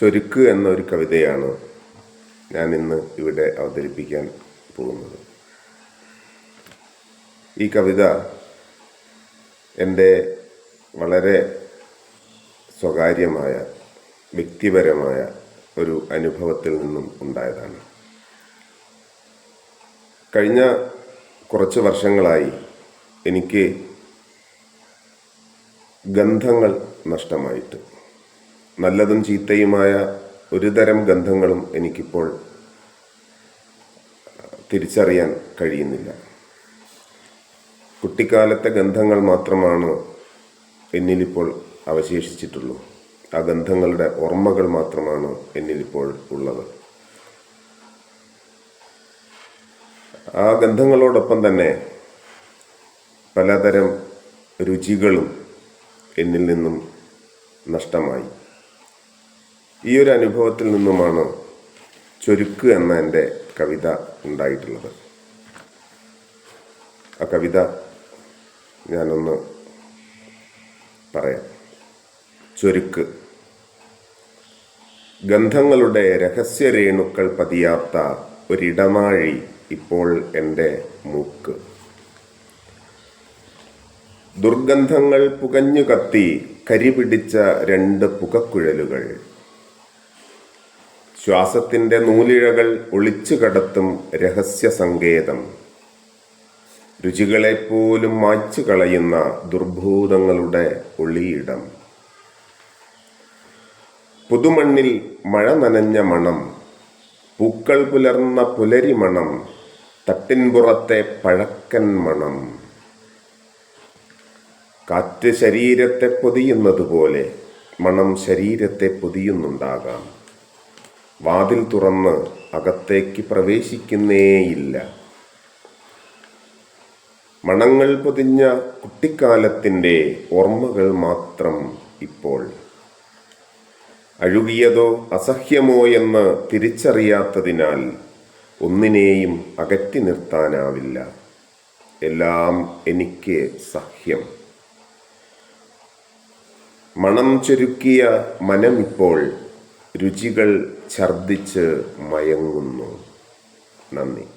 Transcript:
ചൊരുക്ക് എന്നൊരു കവിതയാണ് ഞാൻ ഇന്ന് ഇവിടെ അവതരിപ്പിക്കാൻ പോകുന്നത്. ഈ കവിത എന്റെ വളരെ സ്വകാര്യമായ വ്യക്തിപരമായ ഒരു അനുഭവത്തിൽ നിന്നും ഉണ്ടായതാണ്. കഴിഞ്ഞ കുറച്ച് വർഷങ്ങളായി എനിക്ക് ഗന്ധങ്ങൾ നഷ്ടമായിട്ട് നല്ലതും ചീത്തയുമായ ഒരു തരം ഗന്ധങ്ങളും എനിക്കിപ്പോൾ തിരിച്ചറിയാൻ കഴിയുന്നില്ല. കുട്ടിക്കാലത്തെ ഗന്ധങ്ങൾ മാത്രമാണ് എന്നിലിപ്പോൾ അവശേഷിച്ചിട്ടുള്ളൂ. ആ ഗന്ധങ്ങളുടെ ഓർമ്മകൾ മാത്രമാണ് എന്നിലിപ്പോൾ ഉള്ളത്. ആ ഗന്ധങ്ങളോടൊപ്പം തന്നെ പലതരം രുചികളും എന്നിൽ നിന്നും നഷ്ടമായി. ഈ ഒരു അനുഭവത്തിൽ നിന്നുമാണ് ചൊരുക്ക് എന്ന എന്റെ കവിത ഉണ്ടായിട്ടുള്ളത്. ആ കവിത ഞാനൊന്ന് പറയാം. ചൊരുക്ക്. ഗന്ധങ്ങളുടെ രഹസ്യരേണുക്കൾ പതിയാത്ത ഒരിടമാഴി ഇപ്പോൾ എന്റെ മൂക്ക്. ദുർഗന്ധങ്ങൾ പുകഞ്ഞു കത്തി കരിപിടിച്ച രണ്ട് പുകക്കുഴലുകൾ. ശ്വാസത്തിന്റെ നൂലിഴകൾ ഒളിച്ചു കടത്തും രഹസ്യ സങ്കേതം രുചികളെപ്പോലും മായ്ച്ചു കളയുന്ന ദുർഭൂതങ്ങളുടെ ഒളിയിടം. പുതുമണ്ണിൽ മഴ നനഞ്ഞ മണം പൂക്കൾ പുലർന്ന പുലരി മണം തട്ടിൻപുറത്തെ പഴക്കൻ മണം. കാറ്റ് ശരീരത്തെ പൊതിയുന്നത് പോലെ മണം ശരീരത്തെ പൊതിയുന്നുണ്ടാകാം. വാതിൽ തുറന്ന് അകത്തേക്ക് പ്രവേശിക്കുന്നേയില്ല. മണങ്ങൾ പൊതിഞ്ഞ കുട്ടിക്കാലത്തിന്റെ ഓർമ്മകൾ മാത്രം ഇപ്പോൾ. അഴുകിയതോ അസഹ്യമോ എന്ന് തിരിച്ചറിയാത്തതിനാൽ ഒന്നിനെയും അകറ്റി നിർത്താനാവില്ല. എല്ലാം എനിക്ക് സഹ്യം. മണം ചുരുക്കിയ മനമിപ്പോൾ രുചികൾ ഛർദിച്ച് മയങ്ങുന്നു. നന്ദി.